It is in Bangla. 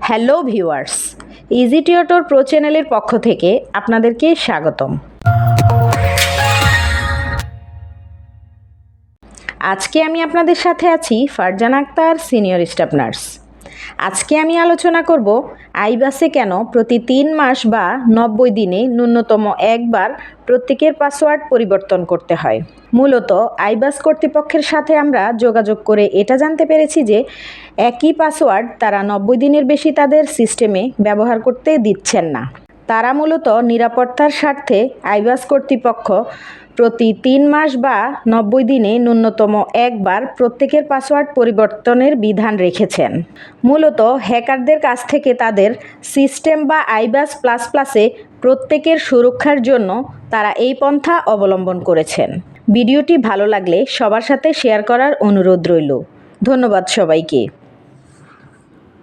Hello viewers easy tutor pro চ্যানেলের পক্ষ থেকে আপনাদেরকে স্বাগতম। আজকে আমি আপনাদের সাথে আছি Farzan Akhter senior staff nurse আজকে আমি আলোচনা করব আইবাসে কেন প্রতি তিন মাস বা নব্বই দিনে ন্যূনতম একবার প্রত্যেকের পাসওয়ার্ড পরিবর্তন করতে হয়। মূলত আইবাস কর্তৃপক্ষের সাথে আমরা যোগাযোগ করে এটা জানতে পেরেছি যে একই পাসওয়ার্ড তারা নব্বই দিনের বেশি তাদের সিস্টেমে ব্যবহার করতে দিচ্ছেন না। তারা মূলত নিরাপত্তার স্বার্থে আইবাস কর্তৃপক্ষ প্রতি তিন মাস বা নব্বই দিনে ন্যূনতম একবার প্রত্যেকের পাসওয়ার্ড পরিবর্তনের বিধান রেখেছেন। মূলত হ্যাকারদের কাছ থেকে তাদের সিস্টেম বা আইবাস প্লাস প্লাসে প্রত্যেকের সুরক্ষার জন্য তারা এই পন্থা অবলম্বন করেছেন। ভিডিওটি ভালো লাগলে সবার সাথে শেয়ার করার অনুরোধ রইল। ধন্যবাদ সবাইকে।